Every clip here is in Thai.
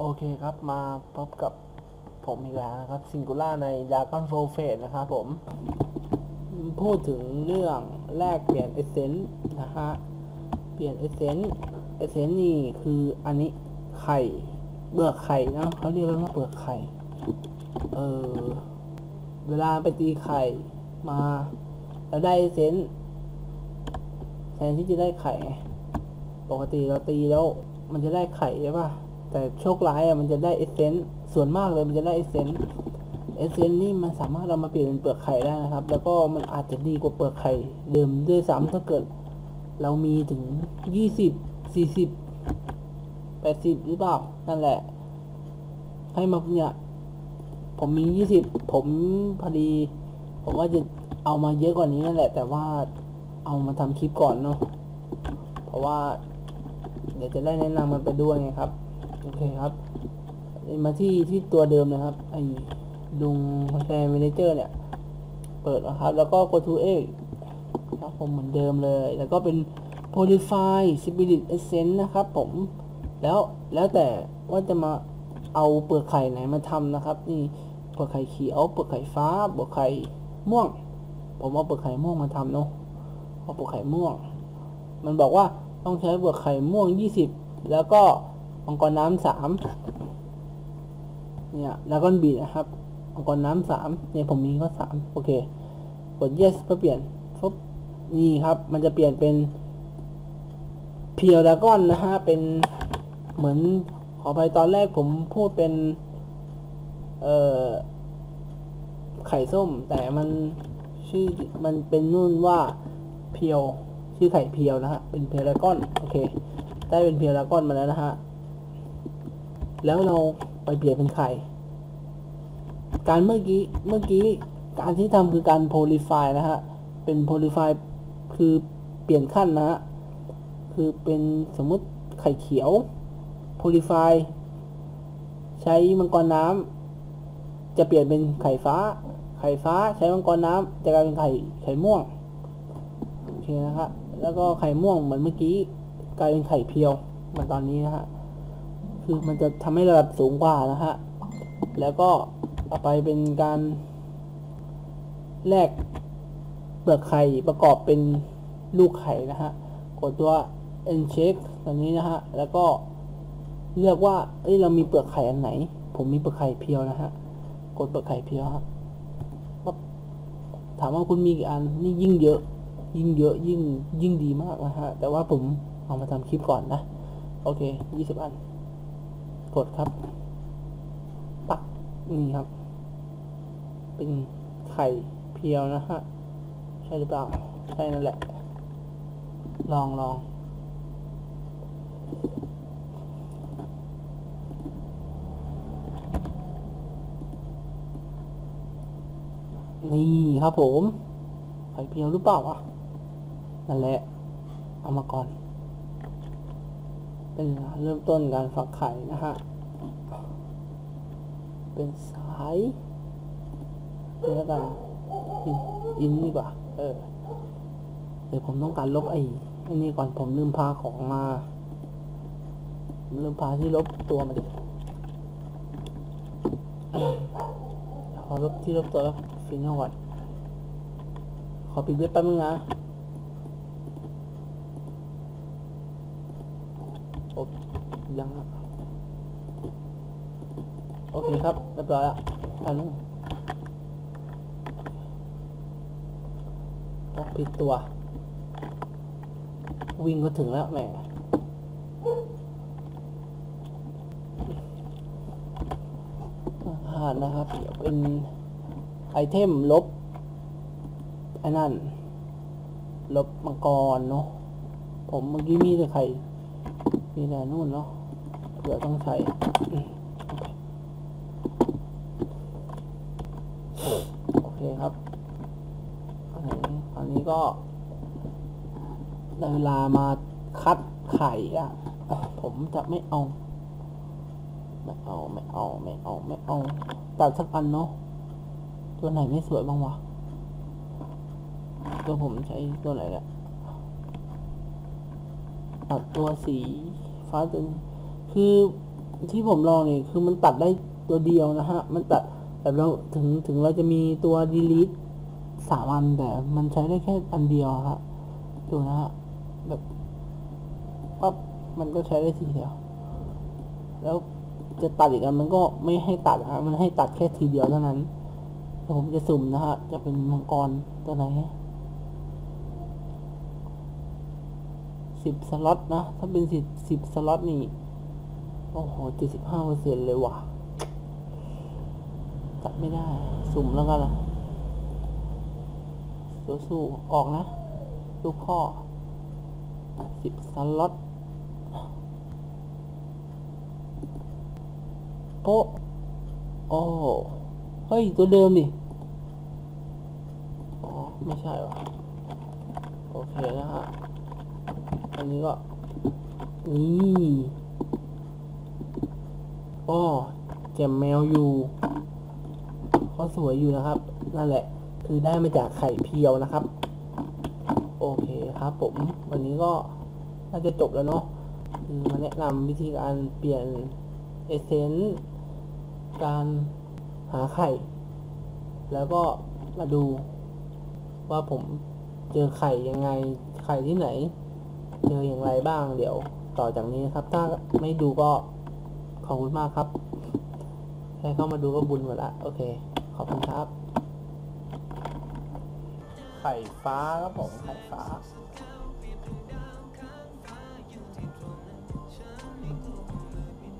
โอเคครับมาพบกับผมอีกแล้วนะครับซิงคูล่าในด a กอนโฟเฟสนะครับผม พูดถึงเรื่องแลกเปลี่ยนเอเซนต์นะฮะ เปลี่ยนเอเซนต์เอเซนต์นี่คืออันนี้ไข่เปลือกไข่นะเขาเรียกกันว่าเปลือกไข่ เออเวลาไปตีไข่มาแล้วได้เอเซนต์แทนที่จะได้ไข่ ปกติเราตีแล้ว มันจะได้ไข่ใช่ป่ะ แต่โชคร้ายอะมันจะได้เอเซนต์ส่วนมากเลยมันจะได้เอเซนต์เอเซนต์นี่มันสามารถเรามาเปลี่ยนเป็นเปลือกไข่ได้นะครับ แล้วก็มันอาจจะดีกว่าเปลือกไข่เดิมด้วยซ้ำถ้าเกิด เรามีถึงยี่สิบสี่สิบแปดสิบหรือเปล่านั่นแหละ ให้มาเนี่ยผมมียี่สิบผมพอดี ผมว่าจะเอามาเยอะกว่านี้นั่นแหละ แต่ว่าเอามาทำคลิปก่อนเนาะเพราะว่า เดี๋ยวจะได้แนะนำมันไปด้วยไงครับ โอเคครับมาที่ที่ตัวเดิมนะครับ ไอ้ดุงแชร์ a ม a เจอร์เนี่ย เปิดนะครับ แล้วก็ go to a ครับผมเหมือนเดิมเลย แล้วก็เป็น Polify Spirit Essence นะครับผม แล้วแล้วแต่ว่าจะมาเอาเปลือกไข่ไหนมาทำนะครับ นี่เปลือกไข่เขียวเปลือกไข่ฟ้าเปลือกไข่ม่วง ผมเอาเปลือกไข่ม่วงมาทำเนาะเอาเปลือกไข่ม่วง มันบอกว่าต้องใช้เปลือกไข่ม่วง 20 แล้วก็ มังกรน้ำสามเนี่ยแล้วก็บีนะครับมังกรน้ำสามเนี่ยผมมีก็สามโอเค กด yes เพื่อเปลี่ยนปุ๊บนี่ครับ มันจะเปลี่ยนเป็นเพียวดากอนนะฮะ เป็นเหมือนขอไปตอนแรกผมพูดเป็น เอ่อ ไข่ส้ม แต่มันชื่อมันเป็นนู่นว่าเพียว ชื่อไข่เพียวนะฮะ เป็นเพียวดากอน โอเค ได้เป็นเพียวดากอนมาแล้วนะฮะ แล้วเราไปเปลี่ยนเป็นไข่ การเมื่อกี้เมื่อกี้การที่ทำคือการโพลิฟายนะฮะ เป็นโพลิฟายคือเปลี่ยนขั้นนะฮะ คือเป็นสมมติไข่เขียวโพลิฟายใช้มังกรน้ำจะเปลี่ยนเป็นไข่ฟ้า ไข่ฟ้าใช้มังกรน้ำจะกลายเป็นไข่ไข่ม่วงโอเคนะครับแล้วก็ไข่ม่วงเหมือนเมื่อกี้กลายเป็นไข่เพียวเหมือนตอนนี้นะฮะ คือมันจะทำให้ระดับสูงกว่านะฮะ แล้วก็ต่อไปเป็นการแลกเปลือกไข่ประกอบเป็นลูกไข่นะฮะ กดตัว n check ตัวนี้นะฮะ แล้วก็เลือกว่า เอ้ย เรามีเปลือกไข่อันไหน ผมมีเปลือกไข่เพียวนะฮะ กดเปลือกไข่เพียวฮะปั๊บถามว่าคุณมีกี่อัน นี่ยิ่งเยอะ ยิ่งเยอะ ยิ่ง ยิ่งดีมากนะฮะ แต่ว่าผมเอามาทำคลิปก่อนนะ โอเคยี่สิบอัน กดครับ ปักนี่ครับ เป็นไข่เพียวนะฮะ ใช่หรือเปล่า ใช่นั่นแหละ ลองลองนี่ครับผมไข่เพียวหรือเปล่าวะนั่นแหละ เอามาก่อน เป็นเริ่มต้นการฝักไข่นะฮะ เป็นสายเดี๋ยวแล้วกันอินนดีกว่า เออ เดี๋ยวผมต้องการลบไอ้ไอ้นี่ก่อนผมลืมพาของมา ลืมพาที่ลบตัวมาดิขอลบที่ลบตัวฟินก่อนขอปิดเว็บแป๊บนึงนะ โอยังโอเคครับเรียบร้อยแล้วอันนึงอ๋อผิดตัว วิ่งก็ถึงแล้วแหมอาหารนะครับเป็นไอเทมลบไอ้นั่น ลบมังกรเนาะผมเมื่อกี้มีแต่ไข่ มีแต่นู่นเนาะเผื่อต้องใช้โอเคครับอันนี้อันนี้ก็ได้เวลามาคัดไข่อะอะ ผมจะไม่เอา ไม่เอา ไม่เอา ไม่เอา ไม่เอาตัดสักอันเนาะ ตัวไหนไม่สวยบ้างวะ ตัวผมใช้ตัวไหนแหละตัดตัวสี ฟ้าจนคือที่ผมลองเนี่ยคือมันตัดได้ตัวเดียวนะฮะ มันตัดแบบเราถึงถึงเราจะมีตัว delete สามอันแต่มันใช้ได้แค่อันเดียวครับดูนะฮะแบบปั๊บมันก็ใช้ได้ทีเดียว แล้วจะตัดอีกอันมันก็ไม่ให้ตัดอะมันให้ตัดแค่ทีเดียวเท่านั้นผมจะสุ่มนะฮะ จะเป็นมังกรตัวไหน สิบสล็อตนะ ถ้าเป็นสิบสิบสล็อตนี่ โอ้โหเจ็ดสิบห้าเปอร์เซ็นเลยว่ะตัดไม่ได้ สุ่มแล้วกันล่ะสู้ๆออกนะ ลูกพ่อสิบสล็อตโป๊ะโอ้เฮ้ย ตัวเดิมดิอ๋อ ไม่ใช่วะโอเคนะฮะ อันนี้ก็นี่โอ้แจมแมวอยู่ก็สวยอยู่นะครับ นั่นแหละ คือได้มาจากไข่เพียวนะครับ โอเคครับผม วันนี้ก็น่าจะจบแล้วเนาะมาแนะนำวิธีการเปลี่ยนเอเซนต์การหาไข่ แล้วก็มาดูว่าผมเจอไข่ยังไง ไข่ที่ไหน เจออย่างไรบ้างเดี๋ยวต่อจากนี้นะครับ ถ้าไม่ดูก็ขอบคุณมากครับแค่เข้ามาดูก็บุญหมดละโอเค ขอบคุณครับ ไข่ฟ้าครับผมไข่ฟ้า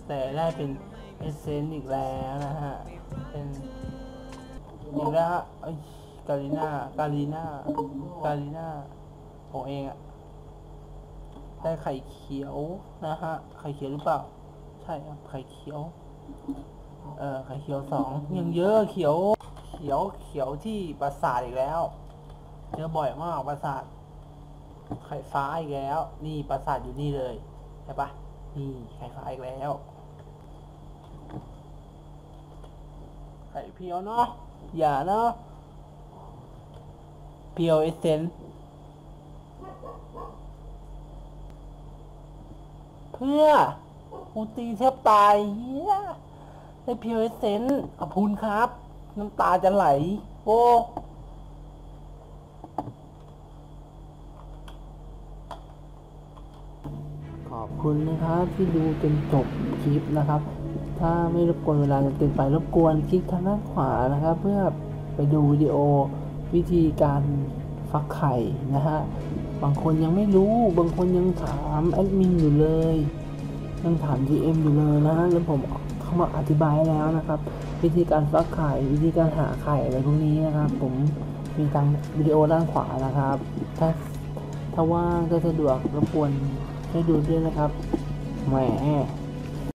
แต่ได้เป็นเอเซนอีกแล้วนะฮะ เป็นอีกแล้วฮะเอ้กาลิน่ากาลิน่ากาลิน่าของเองอะ ได้ไข่เขียวนะฮะ ไข่เขียวหรือเปล่า ใช่ครับ ไข่เขียว เออไข่เขียวสองยังเยอะเขียว เขียวเขียวที่ปราสาทอีกแล้ว เจอบ่อยมากปราสาท ไข่ฟ้าอีกแล้ว นี่ปราสาทอยู่นี่เลยใช่ปะนี่ไข่ฟ้าอีกแล้ว ไข่เพียวเนาะ อย่าเนาะ เพียวเอเซน เพื่อกูตีแทบตายเฮียได้เพียวเซนขอบคุณครับ น้ำตาจะไหล โอ้ขอบคุณนะครับที่ดูจนจบคลิปนะครับ ถ้าไม่รบกวนเวลาจนเกินไปรบกวนคลิกทางด้านขวานะครับ เพื่อไปดูวิดีโอวิธีการฟักไข่นะฮะ บางคนยังไม่รู้ บางคนยังถามแอดมินอยู่เลย ยังถาม DM อยู่เลยนะ แล้วผมเข้ามาอธิบายแล้วนะครับ วิธีการฟักไข่ วิธีการหาไข่อะไรพวกนี้นะครับ ผมมีทางวิดีโอด้านขวานะครับ ถ้าถ้าว่างก็สะดวกรบกวนให้ดูด้วยนะครับแหม